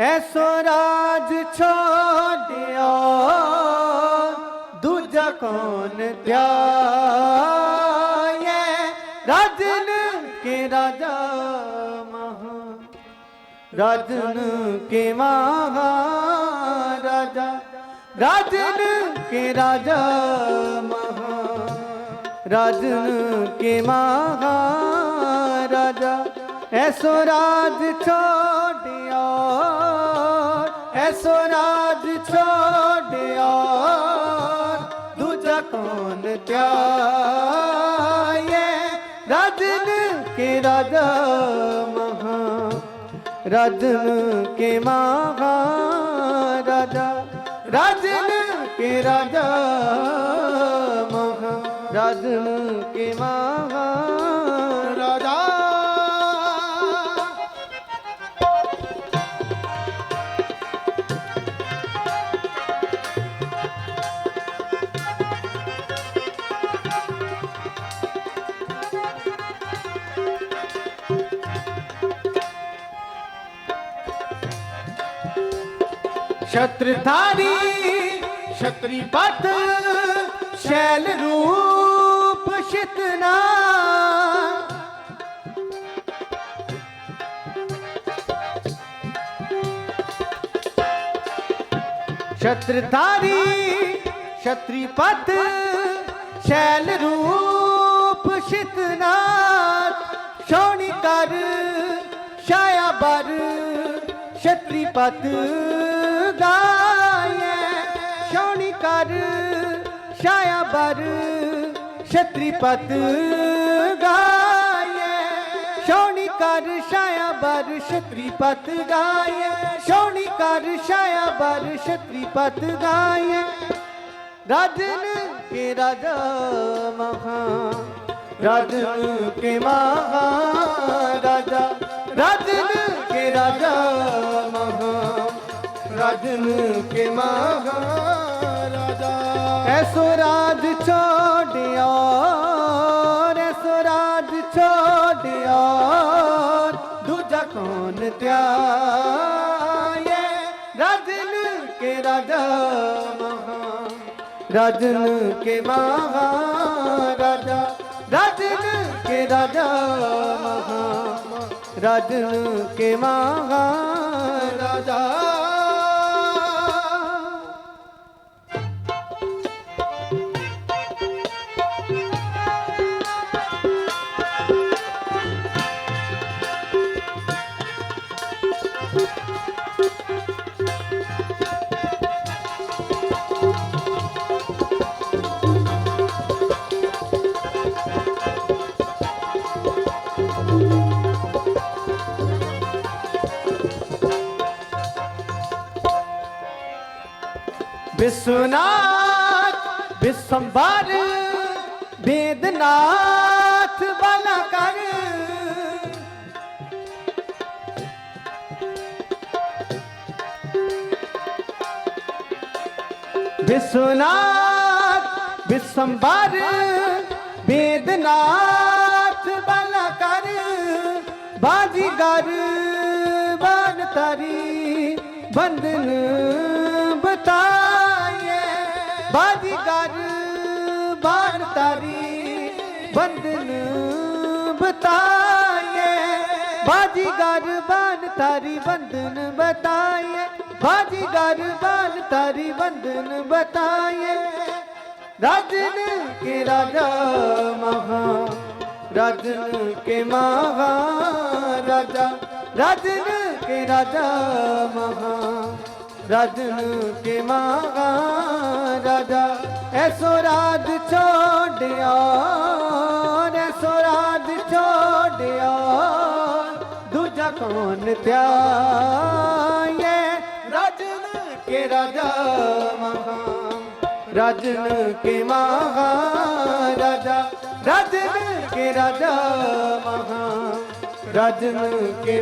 ਐਸੋ ਰਾਜ ਛੋੜਿਓ ਦੂਜਾ ਕੌਣ ਧਿਆਏ? ਰਾਜਨ ਕੇ ਰਾਜਾ ਮਹਾ, ਰਾਜਨ ਕੇ ਮਹਾਰਾਜਾ ਰਾਜਨ ਕੇ ਰਾਜਾ ਮਹਾ, ਰਾਜਨ ਕੇ ਮਹਾਰਾਜਾ ਐਸੋ ਰਾਜ ਛੋੜਿਓ ਐਸੋ ਰਾਜ ਛੋੜਿਓ ਦੂਜਾ ਕੌਣ ਧਿਆਏ ਰਜਨ ਕੇ ਰਾਜਾ ਮਹਾ, ਰਾਜਨ ਕੇ ਮਹਾਰਾਜਾ ਰਾਜਨ ਕੇ ਰਾਜਾ ਮਹਾ, ਰਾਜਨ ਕੇ ਮਹਾਰਾਜਾ ਛਤਰਧਾਰੀ ਛਤਰੀ ਪਤ ਸ਼ੈਲ ਰੂਪ ਸ਼ਿਤਨਾ ਛਤਰਧਾਰੀ ਛਤਰੀ ਪਤ ਸ਼ੈਲ ਰੂਪ ਸ਼ਿਤਨਾ ਸੋਣੀ ਕਰ ਛਾਇਆ ਬਰ ਛਤਰੀ ਪਤ ਸੋਣੀ ਛਾਇਆ ਬਰ ਛਤਰੀ ਪਤ ਗਾਏ ਸੋਣੀ ਕਰ ਛਾਇਆ ਬਰ ਛਤਰੀ ਪਤ ਗਾਏ ਸੋਣੀ ਕਰ ਛਾਇਆ ਬਰ ਛਤਰੀ ਪਤ ਗਾਏ ਰਾਜਨ ਕੇ ਰਾਜਾ ਮਹਾ ਰਾਜਨ ਕੇ ਮਹਾਰਾਜਾ ਰਾਜਨ ਕੇ ਰਾਜਾ ਮਹਾ ਰਾਜਨ ਕੇ ਮਹਾਰਾਜਾ ਐਸੋ ਰਾਜ ਛੋੜਿਓ ਐਸੋ ਰਾਜ ਛੋੜਿਓ ਦੂਜਾ ਕੌਣ ਧਿਆਏ ਰਾਜਨ ਕੇ ਰਾਜਾ ਮਹਾ ਰਾਜਨ ਕੇ ਮਹਾਰਾਜਾ ਰਜਨ ਕੇ ਰਾਜਾ ਮਹਾ ਰਾਜਨ ਕੇ ਮਹਾਰਾਜਾ ਵਿਸ਼ਵਨਾਥ ਵਿਸ਼ੰਬਰ ਵੇਦਨਾਥ ਬਲ ਕਰ। ਵਿਸ਼ਵਨਾਥ ਵਿਸ਼ੰਬਰ ਵੇਦਨਾਥ ਬਲ ਕਰ। ਬਾਜੀਗਰ ਬਨ ਤਰੀ, ਬੰਧਨ ਬਤਾਏ ਬਾਜੀਗਰ ਬਨ ਤਾਰੀ ਬੰਧਨ ਬਤਾਏ ਬਾਜੀਗਰ ਬਨ ਤਰੀ ਬੰਧਨ ਬਤਾਏ ਬਾਜੀਗਰ ਬਨ ਤਰੀ ਬੰਧਨ ਬਤਾਏ ਰਾਜਨ ਕੇ ਰਾਜਾ ਮਹਾ, ਰਾਜਨ ਕੇ ਮਹਾਰਾਜਾ ਰਾਜਨ ਕੇ ਰਾਜਾ ਮਹਾ। ਰਾਜਨ ਕੇ ਮਹਾਰਾਜਾ ਐਸੋ ਰਾਜ ਛੋੜਿਆ, ਐਸੋ ਰਾਜ ਛੋੜਿਆ। ਦੂਜਾ ਕੌਣ ਧਿਆਏ ਰਾਜਨ ਕੇ ਰਾਜਾ ਮਹਾ ਰਾਜਨ ਕੇ ਮਹਾਰਾਜਾ ਰਾਜਨ ਕੇ ਰਾਜਾ ਮਹਾ ਰਾਜਨ ਕੇ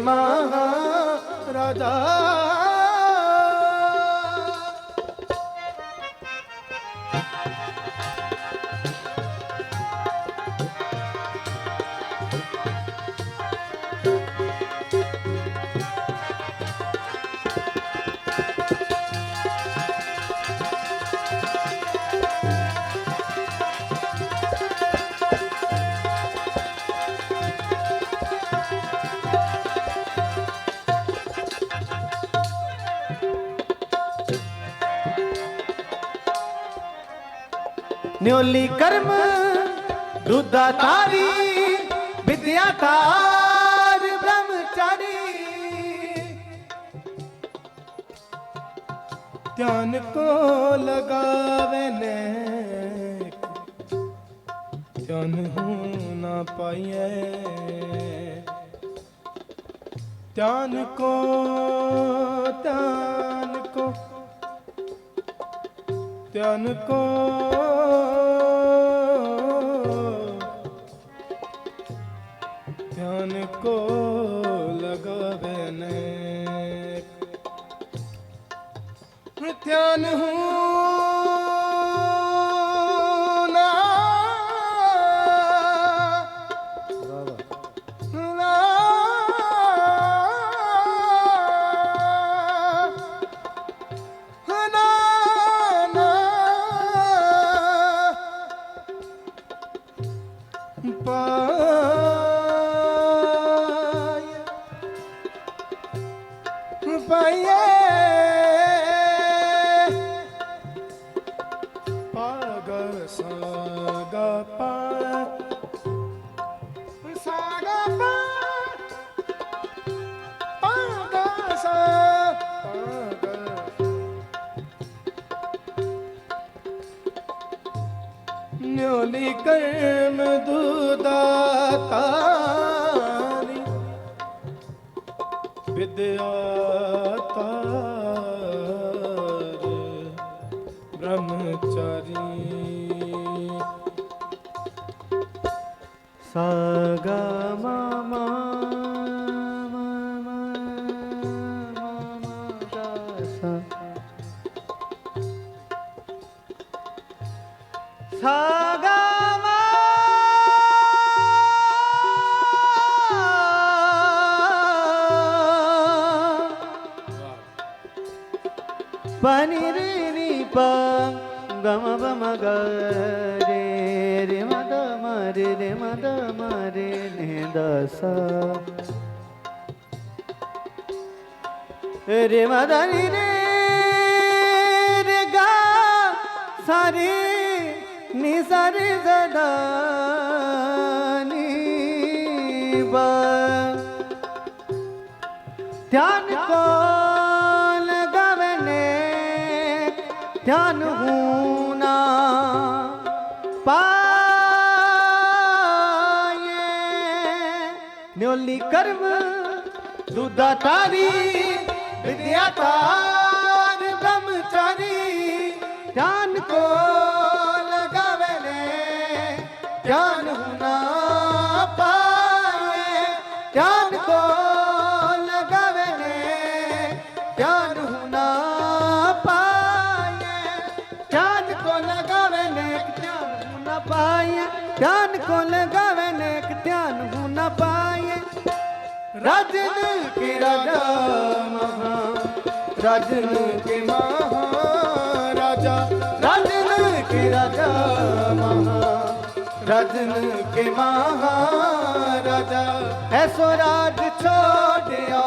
ਨਿਉਲੀ ਕਰਮ, ਦੁੱਧਾ ਤਾਰੀ ਵਿਦਿਆ ਤਾਰ ਬ੍ਰਹਮਚਾਰੀ। ਧਿਆਨ ਕੋ ਲਗਾਵੇ ਨੇ ਧਿਆਨ ਹੂੰ ਨਾ ਪਾਈਏ ਧਿਆਨ ਕੋ ਧਿਆਨ ਕੋ ਧਿਆਨ ਕੋ। ਧਿਆਨ ਕੋ ਲਗਾਵੇ ਨੇ ਧਿਆਨ ਹੂੰ ਪਾਏ ਪਾਏ ਪਾਗ ਸਾਗ ਪਾ ਸਾਗ ਪਾ ਪਾਗ ਸਾ ਪਾਗ ਨਿਉਲੀ ਕਰਮ ਦੁਦਾ ਵਿਦਿਆ ਤਾਰ ਬ੍ਰਹਮਚਾਰੀ। ਸਾਗਾ ਮਾਮਾ பனிரே நீ பா கம பம கரே ரே மத மரே ரே மத மரே நே தசா রে মাদানি রে রে গা সারি নি সারি জডানি বা ধ্যান কর ધ્યાન હું ના પાયે ન્યોલી કર્મ દુધા તારી વિદ્યા તાર બ્રહ્મચારી ધ્યાન કો લગાવે ને ધ્યાન હું ના પાયે ધ્યાન કો ਰਜਨ ਕੀ ਰਾਜਾ ਮਹਾ? ਰਜਨ ਕੇ ਮਹਾਰਾਜਾ ਰਜਨ ਕੇ ਰਾਜਾ ਮਹਾ? ਰਜਨ ਕੇ ਮਹਾਰਾਜਾ ਐਸੋ ਰਾਜ ਛੋੜਿਆ,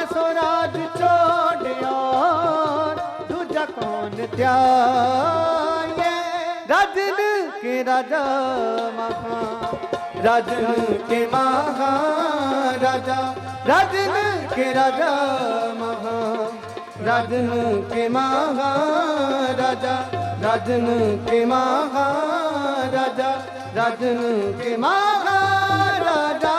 ਐਸੋ ਰਾਜ ਛੋੜਿਆ। ਦੂਜਾ ਕੌਣ ਧਿਆਏ ਰਜਨ ਕੇ ਰਾਜਾ ਮਹਾ? ਰਾਜਨ ਕੇ ਮਹਾਰਾਜਾ ਰਾਜਨ ਕੇ ਰਾਜਾ ਮਹਾ ਰਾਜਨ ਕੇ ਮਹਾਰਾਜਾ ਰਾਜਨ ਕੇ ਮਹਾਰਾਜਾ ਰਾਜਨ ਕੇ ਮਹਾਰਾਜਾ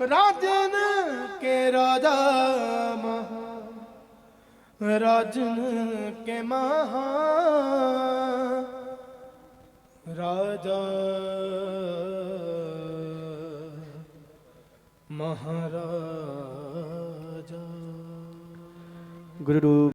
ਰਾਜਨ ਕੇ ਰਾਜਾ ਰਾਜ ਕੇ ਮਹਾ ਰਾਜਾ ਮਹਾਰਾਜਾ। ਗੁਰੂ